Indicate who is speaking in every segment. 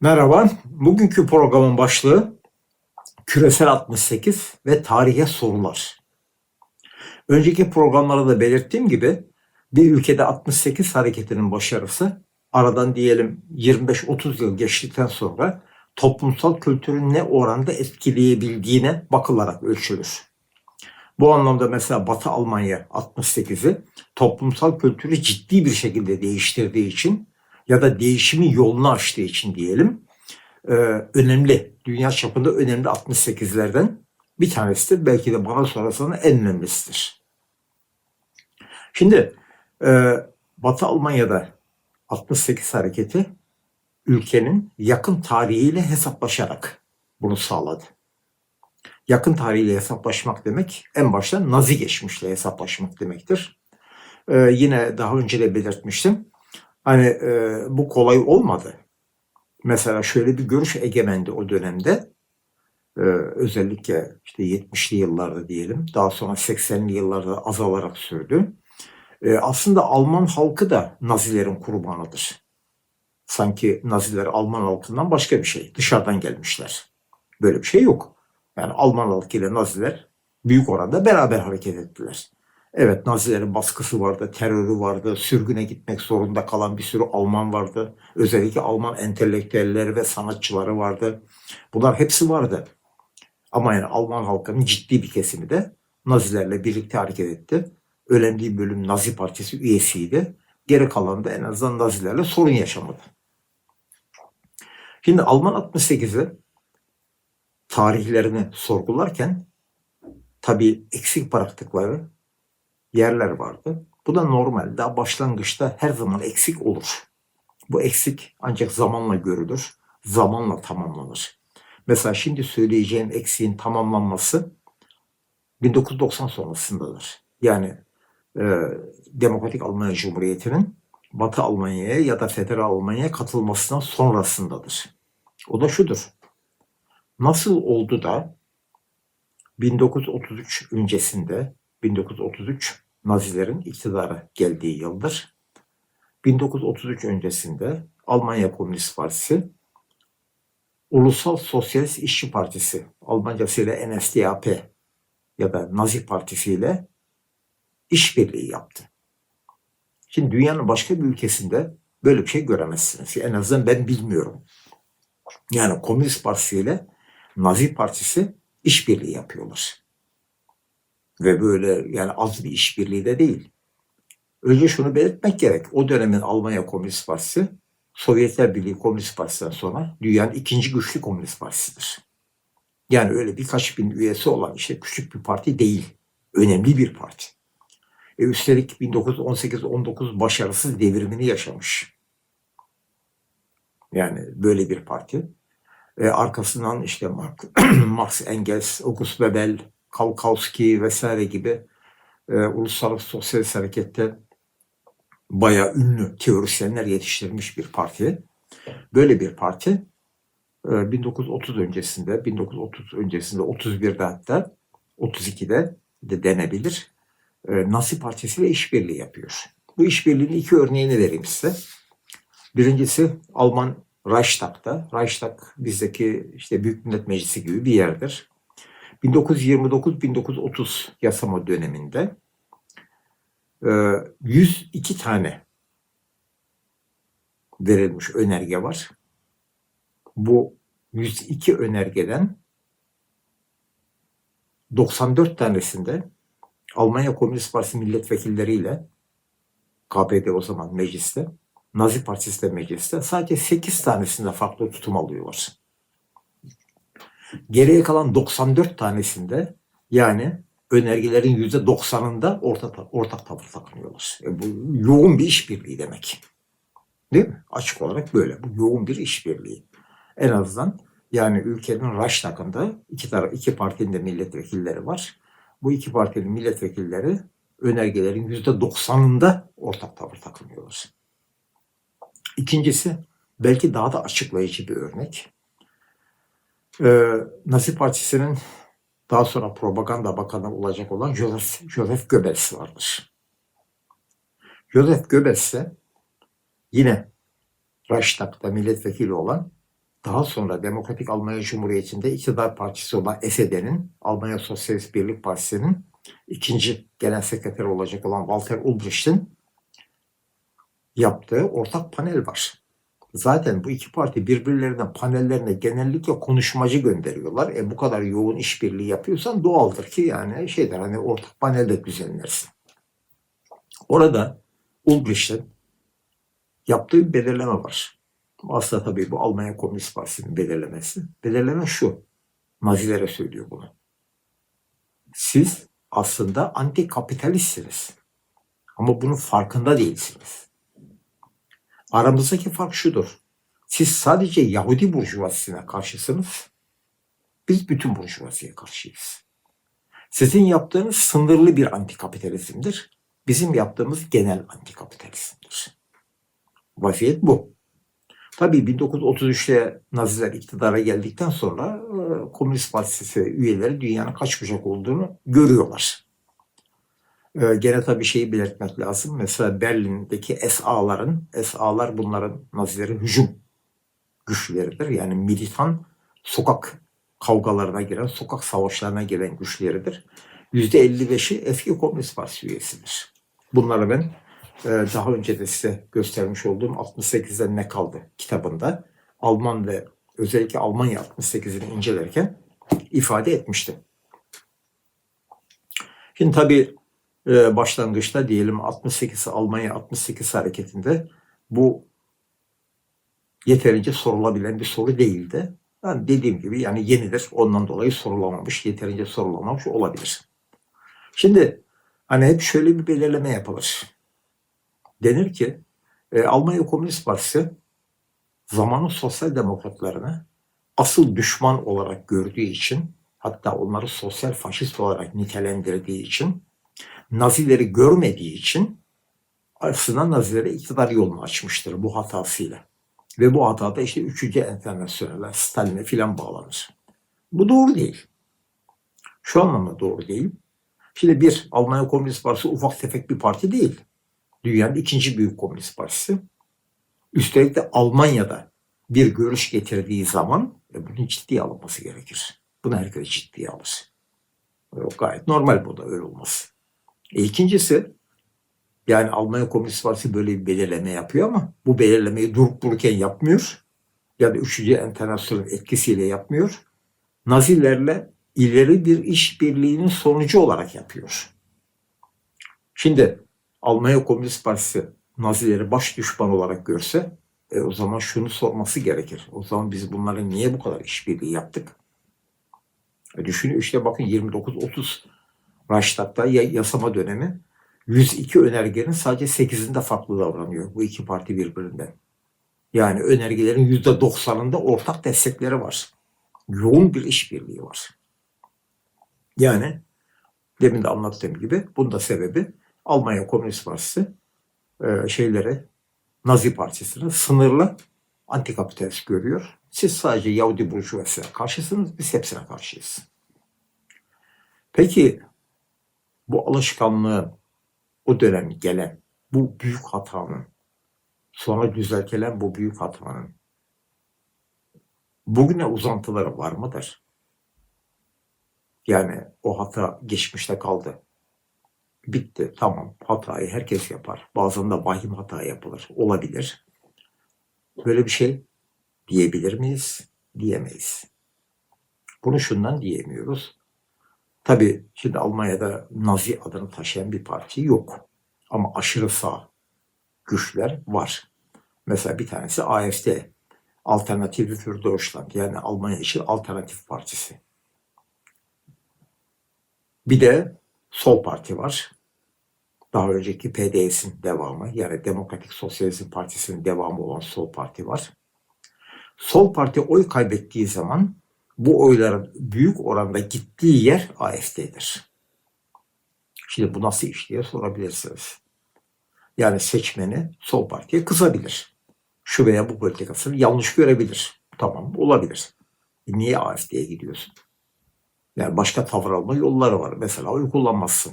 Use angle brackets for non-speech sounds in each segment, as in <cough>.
Speaker 1: Merhaba. Bugünkü programın başlığı Küresel 68 ve Tarihe Sorular. Önceki programlarda da belirttiğim gibi bir ülkede 68 hareketinin başarısı aradan diyelim 25-30 yıl geçtikten sonra toplumsal kültürün ne oranda etkileyebildiğine bakılarak ölçülür. Bu anlamda mesela Batı Almanya 68'i toplumsal kültürü ciddi bir şekilde değiştirdiği için ya da değişimin yolunu açtığı için diyelim e, önemli, dünya çapında önemli 68'lerden bir tanesidir. Belki de bana sorarsanız en önemlisidir. Şimdi e, Batı Almanya'da 68 hareketi ülkenin yakın tarihiyle hesaplaşarak bunu sağladı. Yakın tarihiyle hesaplaşmak demek en başta Nazi geçmişle hesaplaşmak demektir. Ee, yine daha önce de belirtmiştim. Hani e, bu kolay olmadı. Mesela şöyle bir görüş egemendi o dönemde. Ee, özellikle işte 70'li yıllarda diyelim. Daha sonra 80'li yıllarda azalarak sürdü. Ee, aslında Alman halkı da Nazilerin kurbanıdır. Sanki Naziler Alman halkından başka bir şey. Dışarıdan gelmişler. Böyle bir şey yok. Yani Alman halkı ile Naziler büyük oranda beraber hareket ettiler. Evet Nazilerin baskısı vardı, terörü vardı, sürgüne gitmek zorunda kalan bir sürü Alman vardı. Özellikle Alman entelektüelleri ve sanatçıları vardı. Bunlar hepsi vardı. Ama yani Alman halkının ciddi bir kesimi de Nazilerle birlikte hareket etti. Önemli bir bölüm Nazi Partisi üyesiydi. Geri kalan da en azından Nazilerle sorun yaşamadı. Şimdi Alman 68'i tarihlerini sorgularken tabii eksik bıraktıkları yerler vardı. Bu da normal. Daha başlangıçta her zaman eksik olur. Bu eksik ancak zamanla görülür, zamanla tamamlanır. Mesela şimdi söyleyeceğim eksiğin tamamlanması 1990 sonrasındadır. Yani e, Demokratik Almanya Cumhuriyeti'nin Batı Almanya'ya ya da Federal Almanya'ya katılmasından sonrasındadır. O da şudur. Nasıl oldu da 1933 öncesinde 1933 Nazilerin iktidara geldiği yıldır. 1933 öncesinde Almanya Komünist Partisi Ulusal Sosyalist İşçi Partisi Almancasıyla NSDAP ya da Nazi Partisi ile işbirliği yaptı. Şimdi dünyanın başka bir ülkesinde böyle bir şey göremezsiniz. En azından ben bilmiyorum. Yani Komünist Partisi ile Nazi Partisi işbirliği yapıyorlar. Ve böyle yani az bir işbirliği de değil. Önce şunu belirtmek gerek. O dönemin Almanya Komünist Partisi Sovyetler Birliği Komünist Partisi'nden sonra dünyanın ikinci güçlü komünist partisidir. Yani öyle birkaç bin üyesi olan işte küçük bir parti değil. Önemli bir parti. E üstelik 1918-19 başarısız devrimini yaşamış. Yani böyle bir parti. E, arkasından işte Marx, <clears throat> Marx Engels, August Bebel, Kalkowski vesaire gibi e, uluslararası sosyalist harekette bayağı ünlü teorisyenler yetiştirmiş bir parti. Böyle bir parti e, 1930 öncesinde, 1930 öncesinde 31'de hatta 32'de de denebilir. E, Nazi Partisi ile işbirliği yapıyor. Bu işbirliğinin iki örneğini vereyim size. Birincisi Alman Reichstag'da. Reichstag bizdeki işte Büyük Millet Meclisi gibi bir yerdir. 1929-1930 yasama döneminde 102 tane verilmiş önerge var. Bu 102 önergeden 94 tanesinde Almanya Komünist Partisi milletvekilleriyle KPD o zaman mecliste, Nazi Partisi de mecliste sadece 8 tanesinde farklı tutum alıyorlar. Geriye kalan 94 tanesinde yani önergelerin %90'ında ortak, ortak tavır takınıyorlar. E bu yoğun bir işbirliği demek. Değil mi? Açık olarak böyle. Bu yoğun bir işbirliği. En azından yani ülkenin Raştak'ında iki, taraf, iki partinin de milletvekilleri var. Bu iki partinin milletvekilleri önergelerin %90'ında ortak tavır takınıyorlar. İkincisi belki daha da açıklayıcı bir örnek. Ee, Nazi Partisi'nin daha sonra propaganda bakanı olacak olan Joseph, Joseph Goebbels vardır. Joseph Goebbels ise yine Reichstag'da milletvekili olan daha sonra Demokratik Almanya Cumhuriyeti'nde iktidar partisi olan SED'nin, Almanya Sosyalist Birlik Partisi'nin ikinci genel sekreteri olacak olan Walter Ulbricht'in yaptığı ortak panel var. Zaten bu iki parti birbirlerine panellerine genellikle konuşmacı gönderiyorlar. E bu kadar yoğun işbirliği yapıyorsan doğaldır ki yani şeyler hani ortak panelde düzenlersin. Orada Ulbricht'in yaptığı bir belirleme var. Aslında tabii bu Almanya Komünist Partisi'nin belirlemesi. Belirleme şu. Nazilere söylüyor bunu. Siz aslında anti kapitalistsiniz. Ama bunun farkında değilsiniz. Aramızdaki fark şudur. Siz sadece Yahudi burjuvazisine karşısınız. Biz bütün burjuvaziye karşıyız. Sizin yaptığınız sınırlı bir antikapitalizmdir. Bizim yaptığımız genel antikapitalizmdir. Vaziyet bu. Tabii 1933'te Naziler iktidara geldikten sonra e, Komünist Partisi üyeleri dünyanın kaç bucak olduğunu görüyorlar. E, gene tabii şeyi belirtmek lazım. Mesela Berlin'deki SA'ların, SA'lar bunların Nazilerin hücum güçleridir. Yani militan sokak kavgalarına giren, sokak savaşlarına giren güçleridir. %55'i eski Komünist Partisi üyesidir. Bunları ben e, daha önce de size göstermiş olduğum 68'den ne kaldı kitabında Alman ve özellikle Almanya 68'ini incelerken ifade etmiştim. Şimdi tabii başlangıçta diyelim 68 Almanya 68 hareketinde bu yeterince sorulabilen bir soru değildi. Yani dediğim gibi yani yenidir. Ondan dolayı sorulamamış, yeterince sorulamamış olabilir. Şimdi hani hep şöyle bir belirleme yapılır. Denir ki e, Almanya Komünist Partisi zamanın sosyal demokratlarını asıl düşman olarak gördüğü için hatta onları sosyal faşist olarak nitelendirdiği için Nazileri görmediği için aslında Nazilere iktidar yolunu açmıştır bu hatasıyla. Ve bu hatada işte 3. Enternasyonel'e, Stalin'e filan bağlanır. Bu doğru değil. Şu anlamda doğru değil. Şimdi bir, Almanya Komünist Partisi ufak tefek bir parti değil. Dünyanın ikinci büyük komünist partisi. Üstelik de Almanya'da bir görüş getirdiği zaman e, bunun ciddiye alınması gerekir. Bunu herkes ciddiye alır. E, o gayet normal bu da öyle olması. E, ikincisi yani Almanya Komünist Partisi böyle bir belirleme yapıyor ama bu belirlemeyi durup dururken yapmıyor. Ya da 3. Enternasyonel etkisiyle yapmıyor. Nazilerle ileri bir işbirliğinin sonucu olarak yapıyor. Şimdi Almanya Komünist Partisi Nazileri baş düşman olarak görse e, o zaman şunu sorması gerekir. O zaman biz bunları niye bu kadar işbirliği yaptık? E, düşünün işte bakın 29-30 Reichstag'da yasama dönemi 102 önergenin sadece 8'inde farklı davranıyor bu iki parti birbirinden. Yani önergelerin %90'ında ortak destekleri var. Yoğun bir işbirliği var. Yani demin de anlattığım gibi bunda sebebi Almanya Komünist Partisi e, şeyleri Nazi Partisi'ni sınırlı antikapitalist görüyor. Siz sadece Yahudi burjuvasına karşısınız, biz hepsine karşıyız. Peki bu alışkanlığı o dönem gelen bu büyük hatanın sonra düzeltilen bu büyük hatanın bugüne uzantıları var mıdır? Yani o hata geçmişte kaldı. Bitti, tamam. Hatayı herkes yapar. Bazen de vahim hata yapılır. Olabilir. Böyle bir şey diyebilir miyiz? Diyemeyiz. Bunu şundan diyemiyoruz. Tabii şimdi Almanya'da Nazi adını taşıyan bir parti yok. Ama aşırı sağ güçler var. Mesela bir tanesi AFD, Alternative für Deutschland yani Almanya için Alternatif Partisi. Bir de Sol Parti var. Daha önceki PDS'in devamı yani Demokratik Sosyalizm Partisi'nin devamı olan Sol Parti var. Sol Parti oy kaybettiği zaman bu oyların büyük oranda gittiği yer AFD'dir. Şimdi bu nasıl iş diye sorabilirsiniz. Yani seçmeni sol partiye kızabilir. Şu veya bu politikasını yanlış görebilir. Tamam olabilir. E niye AFD'ye gidiyorsun? Yani başka tavır alma yolları var. Mesela oy kullanmazsın.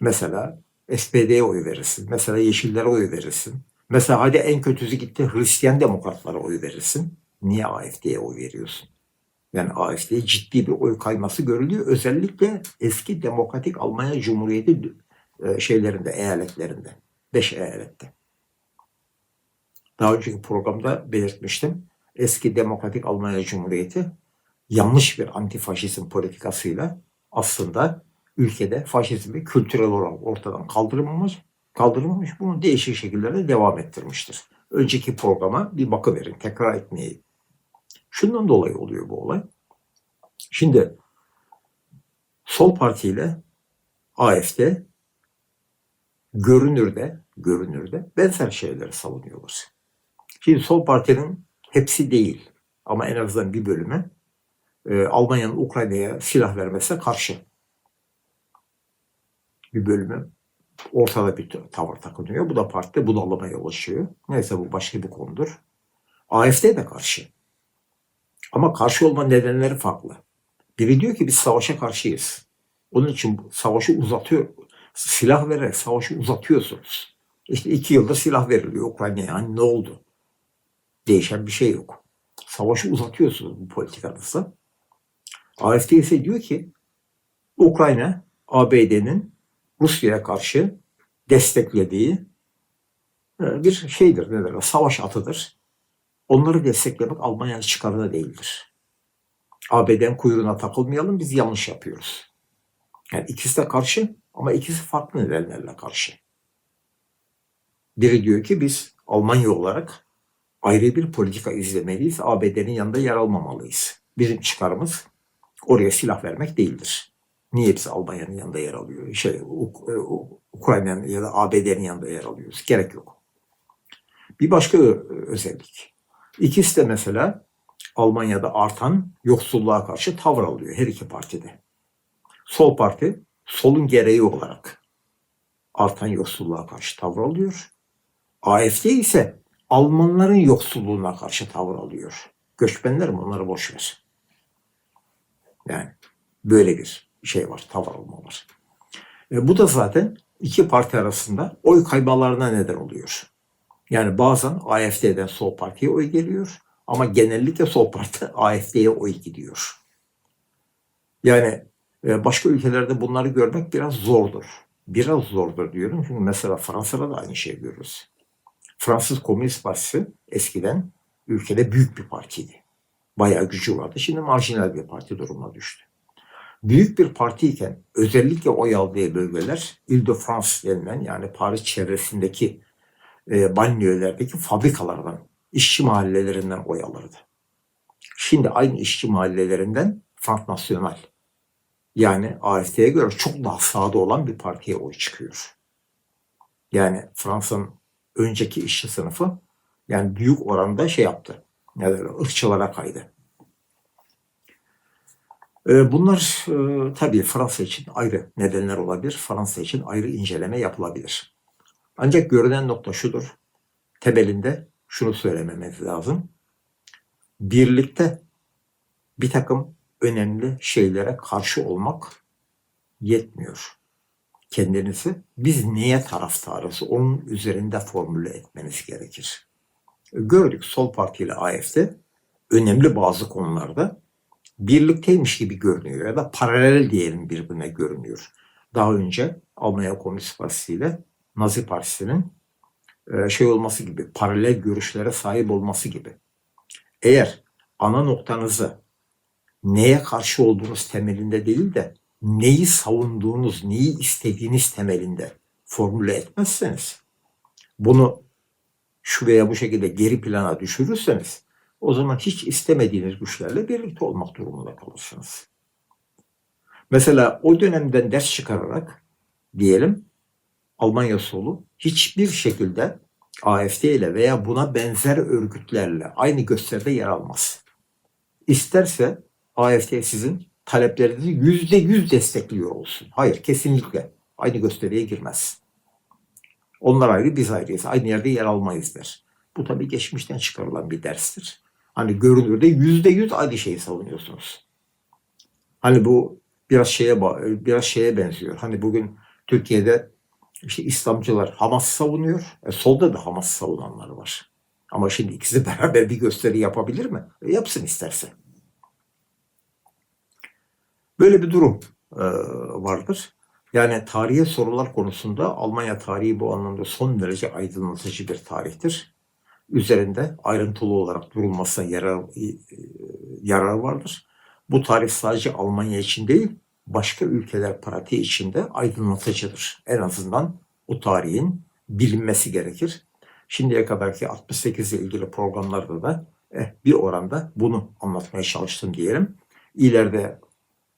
Speaker 1: Mesela SPD'ye oy verirsin. Mesela Yeşillere oy verirsin. Mesela hadi en kötüsü gitti Hristiyan demokratlara oy verirsin. Niye AFD'ye oy veriyorsun? Yani AFD'ye ciddi bir oy kayması görülüyor. Özellikle eski Demokratik Almanya Cumhuriyeti e, şeylerinde, eyaletlerinde. Beş eyalette. Daha önceki programda belirtmiştim. Eski Demokratik Almanya Cumhuriyeti yanlış bir antifaşizm politikasıyla aslında ülkede faşizmi kültürel olarak ortadan kaldırılmamış, kaldırılmamış bunu değişik şekillerde devam ettirmiştir. Önceki programa bir bakıverin, tekrar etmeyi. Şundan dolayı oluyor bu olay. Şimdi Sol Parti ile AFD görünürde, görünürde benzer şeyleri savunuyorlar. Şimdi Sol Parti'nin hepsi değil ama en azından bir bölümü e, Almanya'nın Ukrayna'ya silah vermesine karşı bir bölümü ortada bir tavır takınıyor. Bu da partide bunalıma yol açıyor. Neyse bu başka bir konudur. AFD de karşı. Ama karşı olma nedenleri farklı. Biri diyor ki biz savaşa karşıyız. Onun için savaşı uzatıyor. Silah vererek savaşı uzatıyorsunuz. İşte iki yıldır silah veriliyor Ukrayna'ya. Hani ne oldu? Değişen bir şey yok. Savaşı uzatıyorsunuz bu politikanızda. AFD ise diyor ki Ukrayna ABD'nin Rusya'ya karşı desteklediği e, bir şeydir, ne derler, savaş atıdır. Onları desteklemek Almanya'nın çıkarına değildir. ABD'nin kuyruğuna takılmayalım, biz yanlış yapıyoruz. Yani ikisi de karşı ama ikisi farklı nedenlerle karşı. Biri diyor ki biz Almanya olarak ayrı bir politika izlemeliyiz, ABD'nin yanında yer almamalıyız. Bizim çıkarımız oraya silah vermek değildir. Niye biz Almanya'nın yanında yer alıyor? Şey, Ukrayna'nın ya da ABD'nin yanında yer alıyoruz. Gerek yok. Bir başka özellik. İkisi de mesela Almanya'da artan yoksulluğa karşı tavır alıyor her iki partide. Sol parti solun gereği olarak artan yoksulluğa karşı tavır alıyor. AFD ise Almanların yoksulluğuna karşı tavır alıyor. Göçmenler mi onları boş ver. Yani böyle bir şey var, tavır alma var. E, bu da zaten iki parti arasında oy kaymalarına neden oluyor. Yani bazen AFD'den sol partiye oy geliyor ama genellikle sol parti <laughs> AFD'ye oy gidiyor. Yani e, başka ülkelerde bunları görmek biraz zordur. Biraz zordur diyorum çünkü mesela Fransa'da da aynı şeyi görürüz. Fransız Komünist Partisi eskiden ülkede büyük bir partiydi. Bayağı gücü vardı. Şimdi marjinal bir parti durumuna düştü. Büyük bir partiyken özellikle oy aldığı bölgeler Ile-de-France denilen yani Paris çevresindeki e, banliyölerdeki fabrikalardan, işçi mahallelerinden oy alırdı. Şimdi aynı işçi mahallelerinden Front National yani AFD'ye göre çok daha sağda olan bir partiye oy çıkıyor. Yani Fransa'nın önceki işçi sınıfı yani büyük oranda şey yaptı. Ne derler, ırkçılara kaydı. Ee, bunlar e, tabii Fransa için ayrı nedenler olabilir. Fransa için ayrı inceleme yapılabilir. Ancak görünen nokta şudur. Temelinde şunu söylememiz lazım. Birlikte bir takım önemli şeylere karşı olmak yetmiyor. Kendinizi biz neye taraftarız onun üzerinde formüle etmeniz gerekir. Gördük Sol Parti ile AFD önemli bazı konularda birlikteymiş gibi görünüyor ya da paralel diyelim birbirine görünüyor. Daha önce Almanya Komünist Partisi ile Nazi Partisi'nin e, şey olması gibi, paralel görüşlere sahip olması gibi. Eğer ana noktanızı neye karşı olduğunuz temelinde değil de neyi savunduğunuz, neyi istediğiniz temelinde formüle etmezseniz, bunu şu veya bu şekilde geri plana düşürürseniz, o zaman hiç istemediğiniz güçlerle birlikte olmak durumunda kalırsınız. Mesela o dönemden ders çıkararak diyelim Almanya solu hiçbir şekilde AFD ile veya buna benzer örgütlerle aynı gösteride yer almaz. İsterse AFD sizin taleplerinizi yüzde yüz destekliyor olsun. Hayır kesinlikle aynı gösteriye girmez. Onlar ayrı biz ayrıyız. Aynı yerde yer almayız der. Bu tabii geçmişten çıkarılan bir derstir. Hani görünürde yüzde yüz aynı şeyi savunuyorsunuz. Hani bu biraz şeye biraz şeye benziyor. Hani bugün Türkiye'de işte İslamcılar Hamas savunuyor. E, solda da Hamas savunanlar var. Ama şimdi ikisi <laughs> beraber bir gösteri yapabilir mi? E, yapsın isterse. Böyle bir durum e, vardır. Yani tarihe sorular konusunda Almanya tarihi bu anlamda son derece aydınlatıcı bir tarihtir. Üzerinde ayrıntılı olarak durulmasına yarar, e, yarar vardır. Bu tarih sadece Almanya için değil, başka ülkeler pratiği için de aydınlatıcıdır. En azından o tarihin bilinmesi gerekir. Şimdiye kadarki 68 ile ilgili programlarda da eh, bir oranda bunu anlatmaya çalıştım diyelim. İleride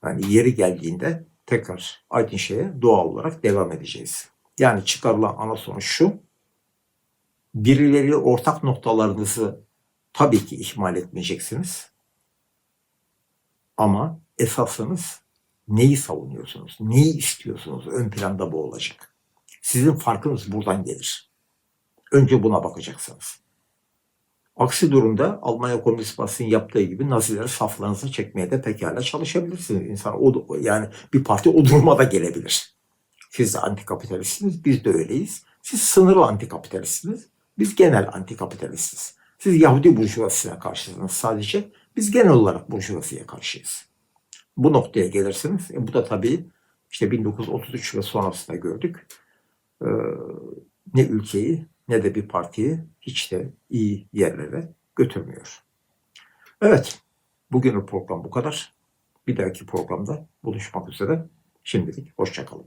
Speaker 1: yani yeri geldiğinde tekrar aynı şeye doğal olarak devam edeceğiz. Yani çıkarılan ana sonuç şu. Birileri ortak noktalarınızı tabii ki ihmal etmeyeceksiniz. Ama esasınız neyi savunuyorsunuz, neyi istiyorsunuz ön planda bu olacak. Sizin farkınız buradan gelir. Önce buna bakacaksınız. Aksi durumda Almanya Komünist Partisi'nin yaptığı gibi Nazileri saflarınıza çekmeye de pekala çalışabilirsiniz. İnsan o yani bir parti o duruma da gelebilir. Siz de antikapitalistiniz, biz de öyleyiz. Siz sınırlı antikapitalistiniz, biz genel antikapitalistiz. Siz Yahudi burjuvasına karşısınız sadece, biz genel olarak burjuvasiye karşıyız. Bu noktaya gelirsiniz. E bu da tabii işte 1933 ve sonrasında gördük. Ee, ne ülkeyi ne de bir partiyi hiç de iyi yerlere götürmüyor. Evet, bugünün program bu kadar. Bir dahaki programda buluşmak üzere. Şimdilik hoşçakalın.